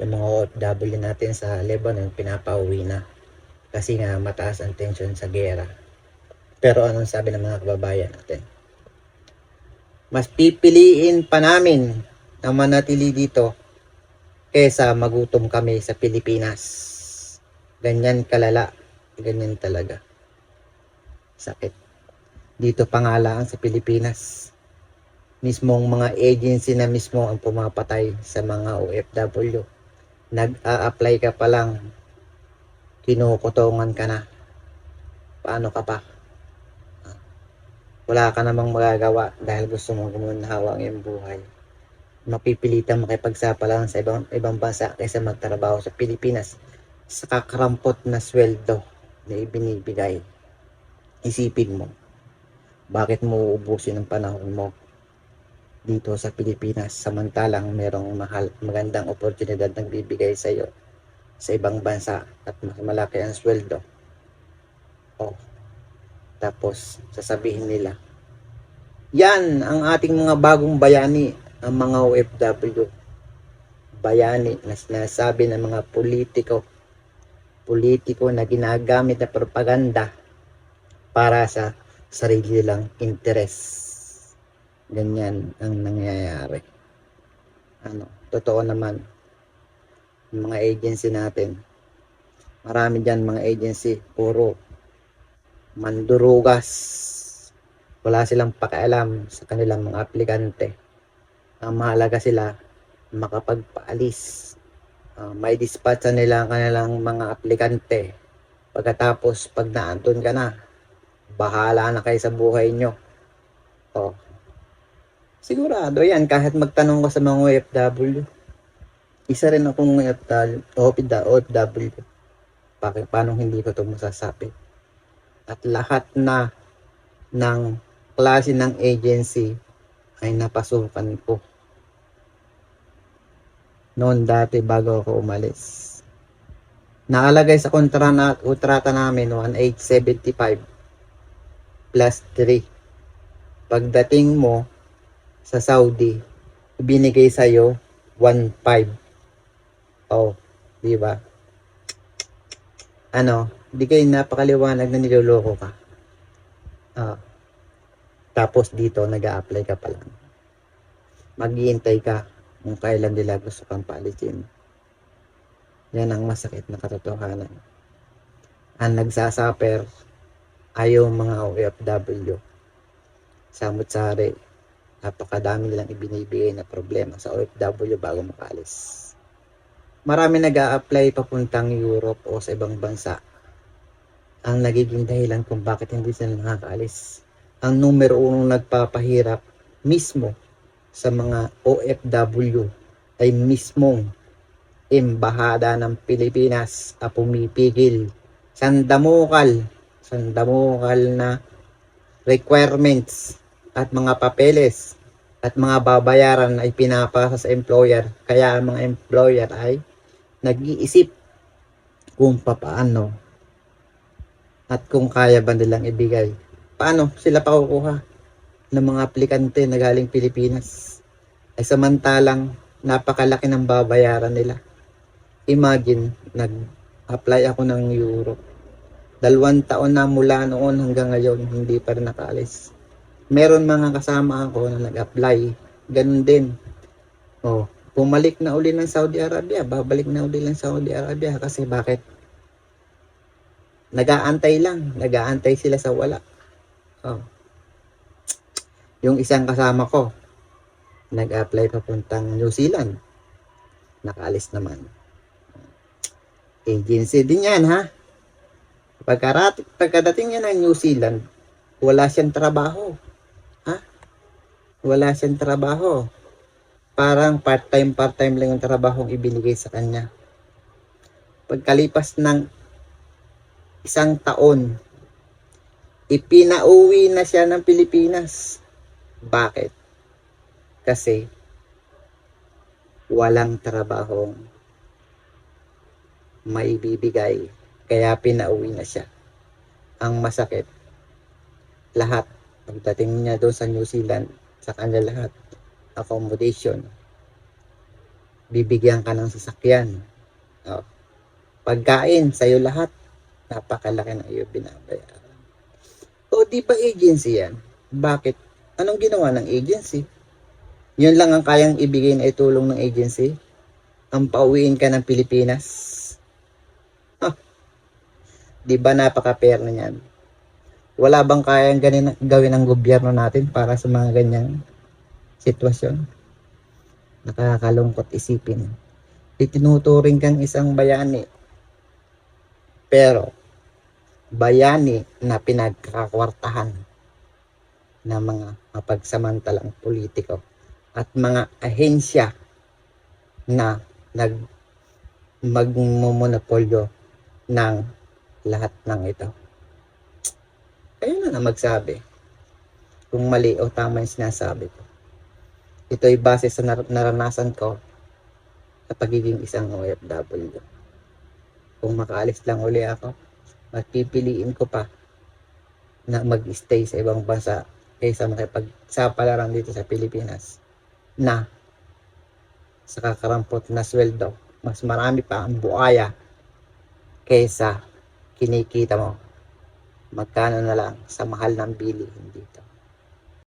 yung mga OFW natin sa Lebanon, pinapauwi na. Kasi nga mataas ang tension sa gera. Pero anong sabi ng mga kababayan natin? Mas pipiliin pa namin na manatili dito kesa magutom kami sa Pilipinas. Ganyan kalala. Ganyan talaga. Sakit. Dito pa nga lang sa Pilipinas. Mismong mga agency na mismo ang pumapatay sa mga OFW. Nag-a-apply ka pa lang. Kinukutongan ka na. Paano ka pa? Wala ka namang magagawa dahil gusto mong gumunhawa ang iyong buhay mapipilitan makipagsapalaran sa ibang ibang bansa kaysa magtrabaho sa Pilipinas sa kakarampot na sweldo na ibinibigay. Isipin mo, bakit mo uubusin ang panahon mo dito sa Pilipinas samantalang merong mahal, magandang oportunidad na bibigay sa iyo sa ibang bansa at mas malaki ang sweldo. Oh. Tapos sasabihin nila, yan ang ating mga bagong bayani ang mga OFW bayani na sinasabi ng mga politiko politiko na ginagamit na propaganda para sa sarili lang interes ganyan ang nangyayari ano totoo naman yung mga agency natin marami dyan mga agency puro mandurugas wala silang pakialam sa kanilang mga aplikante ang mahalaga sila makapagpaalis. Uh, may dispatch nila ang kanilang mga aplikante. Pagkatapos, pag naantun ka na, bahala na kayo sa buhay nyo. Oh. Sigurado yan, kahit magtanong ka sa mga OFW. Isa rin akong OFW, OFW. Bakit, paano hindi ko ito masasabi? At lahat na ng klase ng agency ay napasukan ko noon dati bago ako umalis. Nakalagay sa kontra na, kontrata namin 1875 plus 3. Pagdating mo sa Saudi, binigay sa iyo 1.5. Oh, di ba? Ano, di kayo napakaliwanag na niloloko ka. Ah. Tapos dito, nag apply ka pa lang. Maghihintay ka kung kailan nila gusto kang paalisin. Yan ang masakit na katotohanan. Ang nagsasaper ay yung mga OFW. Samot-sari, napakadami nilang ibinibigay na problema sa OFW bago makalis. Marami nag apply papuntang Europe o sa ibang bansa. Ang nagiging dahilan kung bakit hindi sila nakakaalis. Ang numero unong nagpapahirap mismo sa mga OFW ay mismong embahada ng Pilipinas na pumipigil sandamukal sandamukal na requirements at mga papeles at mga babayaran ay pinapasa sa employer kaya ang mga employer ay nag-iisip kung papaano at kung kaya ba nilang ibigay paano sila pa kukuha ng mga aplikante na galing Pilipinas. Ay samantalang napakalaki ng babayaran nila. Imagine, nag-apply ako ng Europe. Dalawang taon na mula noon hanggang ngayon, hindi pa rin nakaalis. Meron mga kasama ako na nag-apply. Ganun din. Oh, pumalik na uli ng Saudi Arabia, babalik na uli ng Saudi Arabia kasi bakit? Nagaantay lang, nagaantay sila sa wala. Oh. Yung isang kasama ko, nag-apply papuntang New Zealand. Nakaalis naman. Agency din yan, ha? Pagkarat pagkadating niya ng New Zealand, wala siyang trabaho. Wala siyang trabaho. Parang part-time, part-time lang yung trabaho ibinigay sa kanya. Pagkalipas ng isang taon, ipinauwi na siya ng Pilipinas. Bakit? Kasi walang trabahong maibibigay kaya pinauwi na siya. Ang masakit, lahat, pagdating niya doon sa New Zealand, sa kanya lahat, accommodation, bibigyan ka ng sasakyan. Oh. Pagkain, sa'yo lahat. Napakalaki na iyo binabayaran. O di ba agency yan? Bakit? Anong ginawa ng agency? Yun lang ang kayang ibigay na itulong ng agency? Ang pauwiin ka ng Pilipinas? Di ba napaka-fair na yan? Wala bang kayang ganin, gawin ng gobyerno natin para sa mga ganyang sitwasyon? Nakakalungkot isipin. Itinuturing kang isang bayani. Pero, bayani na pinagkakwartahan ng mga mapagsamantalang politiko at mga ahensya na nag magmumonopolyo ng lahat ng ito. Kayo na na magsabi kung mali o tama yung sinasabi ko. Ito ay base sa nar- naranasan ko sa pagiging isang OFW. Kung makaalis lang uli ako, magpipiliin ko pa na mag-stay sa ibang bansa kaysa makipagsapalaran dito sa Pilipinas na sa kakarampot na sweldo, mas marami pa ang buaya kaysa kinikita mo magkano na lang sa mahal ng bilihin dito.